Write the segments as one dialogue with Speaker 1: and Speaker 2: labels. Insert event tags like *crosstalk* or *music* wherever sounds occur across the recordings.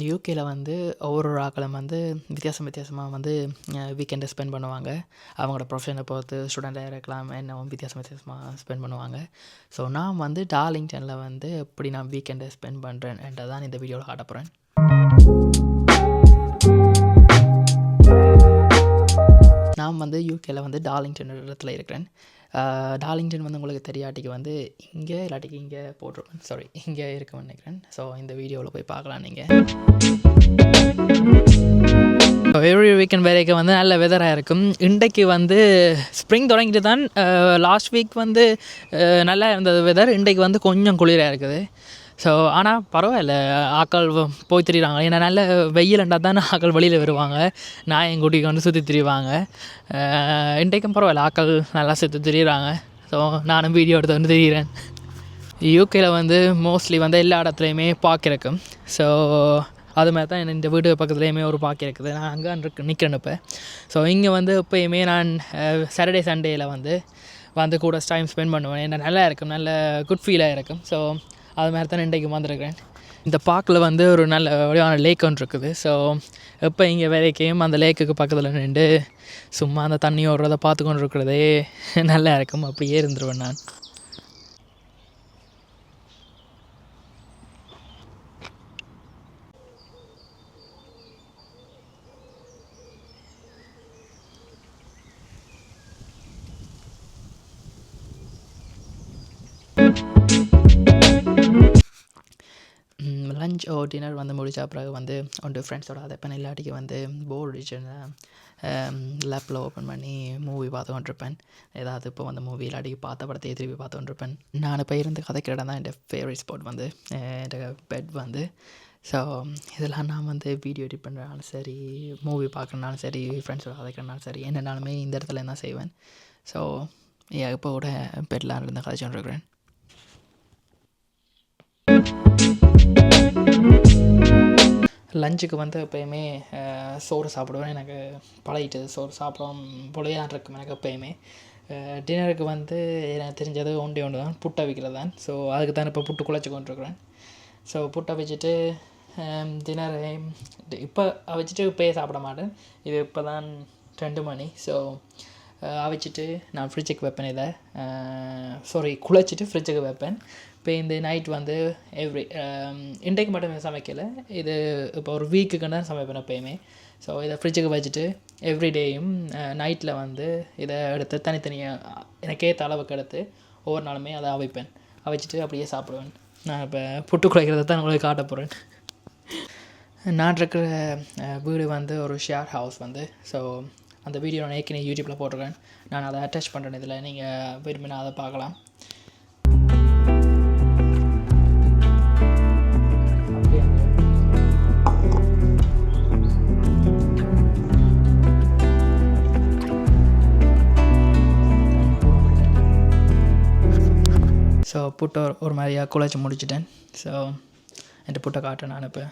Speaker 1: யூகேல வந்து ஒவ்வொரு ஆக்களும் வந்து வித்தியாசம் வித்தியாசமாக வந்து வீக்கெண்டை ஸ்பெண்ட் பண்ணுவாங்க. அவங்களோட ப்ரொஃபஷனை பொறுத்து ஸ்டூடெண்ட்டாக இருக்கலாம் என்னவும் வித்தியாசம் வித்தியாசமாக ஸ்பெண்ட் பண்ணுவாங்க. ஸோ நான் வந்து டார்லிங்டனில் வந்து எப்படி நான் வீக்கெண்டை ஸ்பெண்ட் பண்ணுறேன் தான் இந்த வீடியோவில் காட்ட போகிறேன் நான் வந்து யூகேல வந்து டார்லிங்டன் இடத்துல இருக்கிறேன். டார்லிங்டன் வந்து உங்களுக்கு தெரியாட்டிக்கு வந்து இங்கே இல்லாட்டிக்கு இங்கே போட்டிருப்பேன் சாரி இங்கே இருக்கும்னு நினைக்கிறேன். ஸோ இந்த வீடியோவில் போய் பார்க்கலாம் நீங்கள் எவ்ரி வீக்கெண்ட் வரைக்கும் வந்து நல்ல வெதராக இருக்கும். இன்றைக்கு வந்து ஸ்ப்ரிங் தொடங்கிட்டு தான் லாஸ்ட் வீக் வந்து நல்லா இருந்தது வெதர் இன்றைக்கு வந்து கொஞ்சம் குளிராக இருக்குது. ஸோ ஆனால் பரவாயில்ல. ஆக்கள் போய் திரியிறாங்க. ஏன்னா நல்ல இருந்தால் தான் ஆக்கள் வெளியில் வருவாங்க. நான் என் குட்டிக்கு வந்து சுற்றி திரிவாங்க. இன்றைக்கும் பரவாயில்ல. ஆக்கள் நல்லா சுற்றி திரியிறாங்க. ஸோ நானும் வீடியோ எடுத்து வந்து திரியிறேன். யூகேயில் வந்து மோஸ்ட்லி வந்து எல்லா இடத்துலையுமே பார்க் இருக்கும் ஸோ அது மாதிரி தான் இந்த வீடு பக்கத்துலேயுமே ஒரு பார்க் இருக்குது. நான் அங்கே இருக்கு நிற்கிறேன் இப்போ. ஸோ இங்கே வந்து எப்போயுமே நான் சாட்டர்டே சண்டேயில் வந்து வந்து கூட டைம் ஸ்பெண்ட் பண்ணுவேன். என்ன நல்லா இருக்கும். நல்ல குட் ஃபீலாக இருக்கும். ஸோ அது மாதிரி தான் இன்றைக்கு வந்திருக்கிறேன் இந்த பார்க்கில் வந்து ஒரு நல்ல வடிவான லேக் ஒன்று இருக்குது. ஸோ எப்போ இங்கே வேலைக்கையும் அந்த லேக்குக்கு பக்கத்தில் நின்று சும்மா அந்த தண்ணி ஓடுறத பார்த்து கொண்டு இருக்கிறதே நல்லா இருக்கும். அப்படியே இருந்துருவேன் நான். லஞ்ச் ஓ டின்னர் வந்து முடிச்ச பிறகு வந்து ஒன்று ஃப்ரெண்ட்ஸோட அதை பண்ண இல்லாட்டிக்கு வந்து போர் அடிச்சுன்னா லேப்பில் ஓப்பன் பண்ணி மூவி பார்த்து கொண்டிருப்பேன். ஏதாவது இப்போ வந்து மூவி இல்லாட்டிக்கு பார்த்த படத்தையே திருப்பி பார்த்து கொண்டிருப்பேன். நான் இப்போ இருந்து கதைக்கிற இடம் தான் என் ஃபேவரட் ஸ்பாட் வந்து என் பெட் வந்து. ஸோ இதெல்லாம் நான் வந்து வீடியோ எடிட் பண்ணுறனாலும் சரி மூவி பார்க்குறனாலும் சரி ஃப்ரெண்ட்ஸோட கதைக்கிறனாலும் சரி என்னனாலுமே இந்த இடத்துல தான் செய்வேன். ஸோ இப்போ கூட பெட்லாம் இருந்து கதைச்சு இருக்கிறேன் லஞ்சுக்கு வந்து எப்போயுமே சோறு சாப்பிடுவேன். எனக்கு பழகிட்டது சோறு சாப்பிடும் பொழையாக இருக்கும் எனக்கு எப்போயுமே. டின்னருக்கு வந்து எனக்கு தெரிஞ்சது ஒன்றே ஒன்று தான் புட்டை வைக்கிறது தான். ஸோ அதுக்கு தான் இப்போ புட்டு குழச்சி கொண்டுருக்குறேன். ஸோ புட்டை வச்சுட்டு டின்னர் இப்போ வச்சுட்டு இப்போயே சாப்பிட மாட்டேன். இது இப்போ தான் ரெண்டு மணி. ஸோ அவிச்சிட்டு நான் ஃப்ரிட்ஜுக்கு வைப்பேன் இதை. சாரி குழச்சிட்டு ஃப்ரிட்ஜுக்கு வைப்பேன். இப்போ இந்த நைட் வந்து எவ்ரி இன்றைக்கு மட்டும் சமைக்கலை. இது இப்போ ஒரு வீக்குக்கு தான் சமைப்பேன் எப்பயுமே. ஸோ இதை ஃப்ரிட்ஜுக்கு வச்சுட்டு எவ்ரிடேயும் நைட்டில் வந்து இதை எடுத்து தனித்தனியாக எனக்கு ஏற்ற அளவுக்கு எடுத்து ஒவ்வொரு நாளுமே அதை அவிப்பேன். அவிச்சிட்டு அப்படியே சாப்பிடுவேன். நான் இப்போ புட்டு குழைக்கிறத தான் உங்களுக்கு காட்ட போகிறேன் நான் இருக்கிற வீடு வந்து ஒரு ஷேர் ஹவுஸ் வந்து. ஸோ அந்த வீடியோ நான் ஏற்கனவே யூடியூப்பில் போட்டிருக்கேன். நான் அதை அட்டாச் பண்ணுறேன் இதில். நீங்கள் விரும்பினா அதை பார்க்கலாம். ஸோ புட்டை ஒரு- மாதிரியாக குழச்சி முடிச்சிட்டேன். ஸோ என் புட்டை காட்டேன் நான் இப்போ.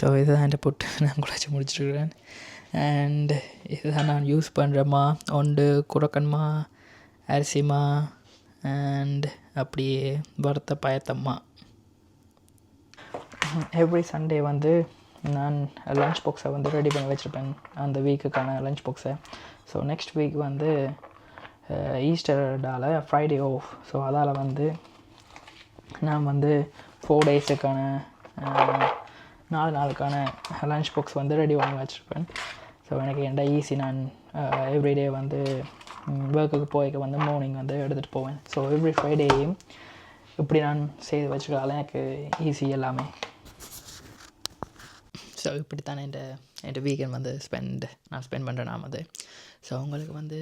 Speaker 1: ஸோ இதுதான் என் புட்டு. *laughs* நான் குழச்சி முடிச்சிருக்கிறேன். அண்ட் இதுதான் நான் யூஸ் பண்ணுறேம்மா ஒன்று குரக்கன்மா அரிசிமா அண்ட் அப்படியே வறுத்த பயத்தம்மா எவ்ரி சண்டே வந்து நான் லஞ்ச் பாக்ஸை வந்து ரெடி பண்ணி வச்சுருப்பேன். அந்த வீக்குக்கான லஞ்ச் பாக்ஸை ஸோ நெக்ஸ்ட் வீக் வந்து ஈஸ்டர்டால் ஃப்ரைடே ஆஃப் ஸோ அதால் வந்து நான் வந்து ஃபோர் டேஸுக்கான நாலு நாளுக்கான லன்ச் பாக்ஸ் வந்து ரெடி பண்ணி வச்சுருப்பேன். ஸோ எனக்கு என்ட ஈஸி நான் எவ்ரிடே வந்து ஒர்க்குக்கு போய்க்க வந்து மார்னிங் வந்து எடுத்துகிட்டு போவேன். ஸோ எவ்ரி ஃப்ரைடேயும் இப்படி நான் செய்து வச்சுக்கிறதால எனக்கு ஈஸி எல்லாமே. ஸோ இப்படி தானே என் என் வீக்கெண்ட் வந்து ஸ்பெண்ட் நான் ஸ்பெண்ட் பண்ணுறேன் நான் வந்து. ஸோ உங்களுக்கு வந்து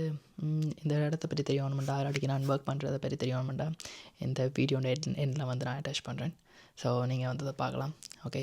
Speaker 1: இந்த இடத்த பற்றி தெரியணுமெண்டா அடிக்கடி நான் ஒர்க் பண்ணுறதை பற்றி தெரியணுமெண்டா இந்த வீடியோ எண்டில் வந்து நான் அட்டாச் பண்ணுறேன் ஸோ நீங்கள் வந்து அதை பார்க்கலாம். Okay